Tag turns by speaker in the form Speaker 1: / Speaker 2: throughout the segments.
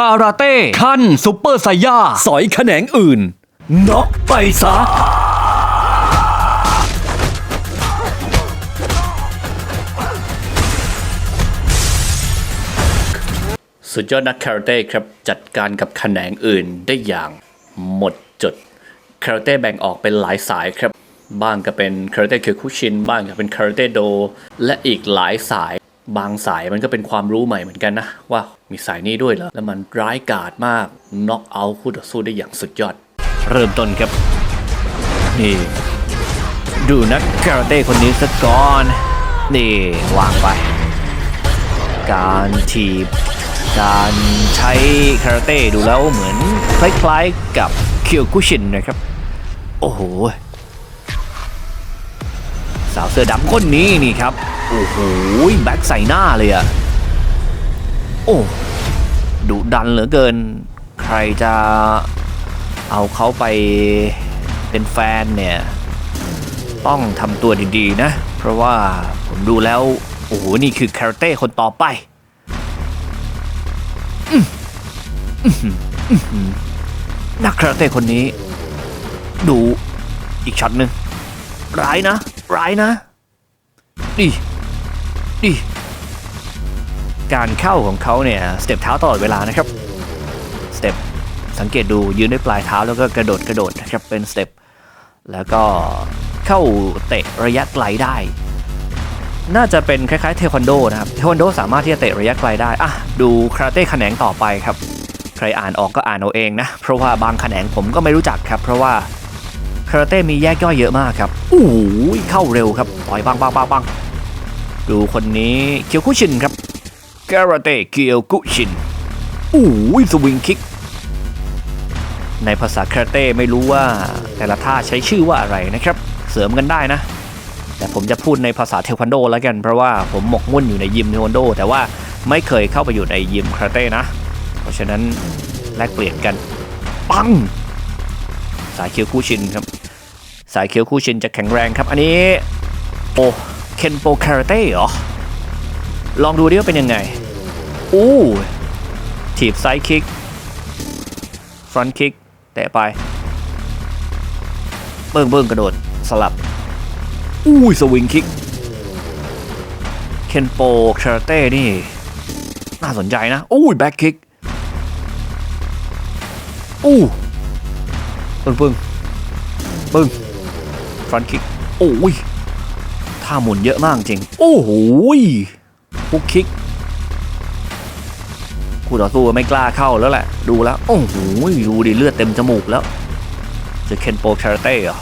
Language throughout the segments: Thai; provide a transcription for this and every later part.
Speaker 1: คาราเต้ขั้นซุปเปอร์ไซย่าสอยแขนงอื่นน็อกไปซะ
Speaker 2: สุดยอดนักคาราเต้ครับ จัดการกับแขนงอื่นได้อย่างหมดจดคาราเต้แบ่งออกเป็นหลายสายครับ บ้างก็เป็นคาราเต้เคียวคุชิน บ้างก็เป็นคาราเต้โด และอีกหลายสาย บางสายมันก็เป็นความรู้ใหม่เหมือนกันนะ ว่ามีสายนี้ด้วยเหรอ แล้วมันร้ายกาจมากน็อกเอาคู่ต่อสู้ได้อย่างสุดยอด
Speaker 1: เริ่มต้นครับ นี่ ดูนักคาราเต้คนนี้สักก่อน นี่วางไป การถีบ การใช้คาราเต้ดูแล้วเหมือนคล้ายๆกับเคียวกุชินนะครับ โอ้โห สาวเสื้อดำคนนี้นี่ครับ โอ้โหแบ็คใส่หน้าเลยอะโอ้ดุดันเหลือเกิน ใครจะเอาเขาไปเป็นแฟนเนี่ย ต้องทำตัวดีๆนะ เพราะว่าผมดูแล้ว โอ้โห นี่คือคาราเต้คนต่อไปนักคาราเต้คนนี้ ดูอีกช็อตหนึ่งร้ายนะ ร้ายนะดิ ดิ การเข้าของเขาเนี่ย สเต็ปเท้าตลอดเวลานะครับ สเต็ปสังเกตดูยืนด้วยปลายเท้าแล้วก็กระโดดกระโดดนะครับเป็นสเต็ปแล้วก็เข้าเตะระยะไกลได้ น่าจะเป็นคล้ายๆเทควันโดนะครับ เทควันโดสามารถที่จะเตะระยะไกลได้อะดูคาราเต้แขนงต่อไปครับ ใครอ่านออกก็อ่านเอาเองนะ เพราะว่าบางแขนงผมก็ไม่รู้จักครับ เพราะว่าคาราเต้มีแยกย่อยเยอะมากครับอู้เข้าเร็วครับต่อยปังปังปังปัง ดูคนนี้เคียวกุชินครับคาราเต้เคียวกุชินอู้หูสวิงคิก ในภาษาคาราเต้ไม่รู้ว่า แต่ละท่าใช้ชื่อว่าอะไรนะครับ เสริมกันได้นะ แต่ผมจะพูดในภาษาเทควันโดแล้วกันเพราะว่าผมหมกมุ่นอยู่ในยิมเทควันโด แต่ว่าไม่เคยเข้าไปอยู่ในยิมคาราเต้นะ เพราะฉะนั้นแลกเปลี่ยนกัน ปัง สายเคียวคู่ชินครับ สายเคียวคู่ชินจะแข็งแรงครับ อันนี้ โอ้ เคนโปคาราเต้เหรอ ลองดูดิว่าเป็นยังไง อู้ถีบไซด์คิก ฟรอนต์คิก แตะไป เบิ้งเบิ้งกระโดด สลับอุ้ยสวิงคิก เคนโปคาราเต้นี่ น่าสนใจนะอุ้ยแบ็คคิก อู้ปึ้งปึ้งปึ้งฟรอนต์คิก โอ้ย ท่าหมุนเยอะมากจริง โอ้โหพุกคิกคู่ต่อสู้ไม่กล้าเข้าแล้วแหละ ดูแล้ว โอ้โหดูดิเลือดเต็มจมูกแล้ว จะเคนโปคาราเต้เหรอ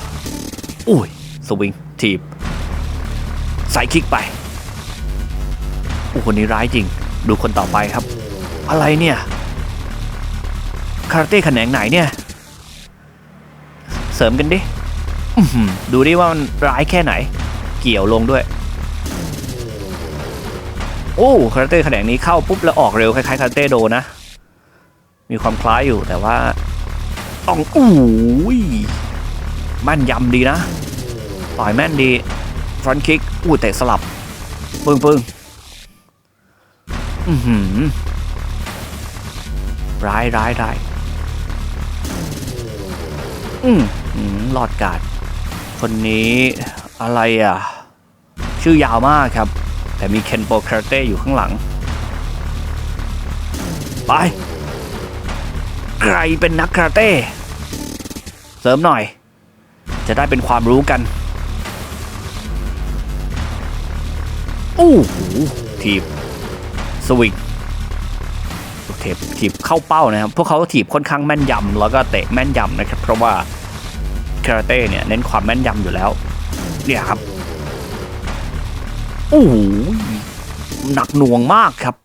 Speaker 1: อุ้ย สวิง ทีบใส่คิกไปโอ้คนนี้ร้ายจริง ดูคนต่อไปครับ อะไรเนี่ยคาราเต้แขนงไหนเนี่ย เสริมกันดิอื้อหือดูดิว่ามันร้ายแค่ไหน เกี่ยวลงด้วย โอ้คาราเต้แขนงนี้เข้าปุ๊บแล้วออกเร็วคล้ายๆคาราเต้โดนะ มีความคล้ายอยู่แต่ว่าต้องอู้ยแม่นยำดีนะ ต่อยแม่นดีฟรอนต์คิกอู้เตะสลับ ปึ้งปึ้งอือหือร้ายร้ายร้ายอืมอืมหลอดกาด คนนี้ อะไรอะ ชื่อยาวมากครับ แต่มีเคนโปคารเต้อยู่ข้างหลัง ไป ใครเป็นนักคาราเต้ เสริมหน่อย จะได้เป็นความรู้กัน อู้หูทีบสวิงถีบถีบเข้าเป้านะครับ พวกเขาถีบค่อนข้างแม่นยำแล้วก็เตะแม่นยำนะครับ เพราะว่าคาราเต้เนี่ยเน้นความแม่นยำอยู่แล้ว เนี่ยครับโอ้โหหนักหน่วงมากครับ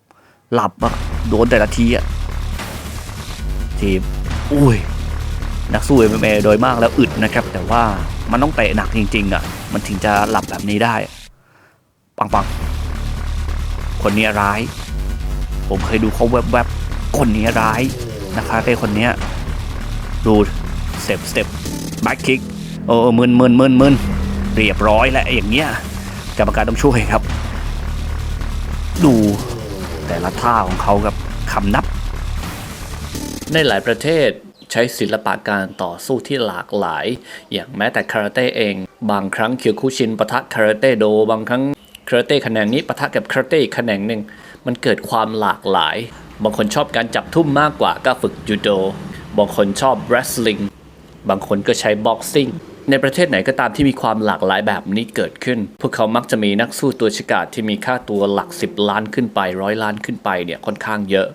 Speaker 1: หลับอะโดนแต่ละทีอะทีมอุ้ยนักสู้ MMA โดยมากแล้วอึดนะครับ แต่ว่ามันต้องเตะหนักจริงๆอะมันถึงจะหลับแบบนี้ได้ ปังปังคนนี้ร้าย ผมเคยดูเขาแวบๆคนนี้ร้ายนะครับเต้คนนี้ดูสเต็ปสเต็ปแบ็คคิกเออมึนมึนมึนมึน เรียบร้อยแล้วอย่างเงี้ยกรรมการต้องช่วยครับ ดูแต่ละท่าของเขากับคำนับ
Speaker 2: ในหลายประเทศใช้ศิลปะการต่อสู้ที่หลากหลาย อย่างแม้แต่คาราเต้เอง บางครั้งเคียวคุชินปะทะคาราเต้โด บางครั้งคาราเต้แขนงนี้ปะทะกับคาราเต้อีกแขนงหนึ่ง มันเกิดความหลากหลาย บางคนชอบการจับทุ่มมากกว่าก็ฝึกยูโด บางคนชอบ wrestling บางคนก็ใช้ boxing ในประเทศไหนก็ตามที่มีความหลากหลายแบบนี้เกิดขึ้น พวกเขามักจะมีนักสู้ตัวฉกาจที่มีค่าตัวหลัก 10 ล้านขึ้นไปร้อยล้านขึ้นไปเนี่ยค่อนข้างเยอะ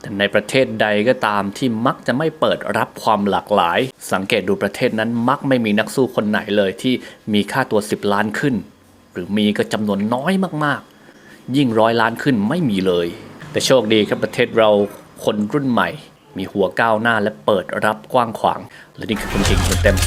Speaker 2: แต่ในประเทศใดก็ตามที่มักจะไม่เปิดรับความหลากหลาย สังเกตดูประเทศนั้นมักไม่มีนักสู้คนไหนเลยที่มีค่าตัว 10 ล้านขึ้น หรือมีก็จำนวนน้อยมากๆ ยิ่งร้อยล้านขึ้นไม่มีเลย แต่โชคดีครับประเทศเราคนรุ่นใหม่ มีหัวก้าวหน้าและเปิดรับกว้างขวาง และนี่คือคุณจริงเต็ม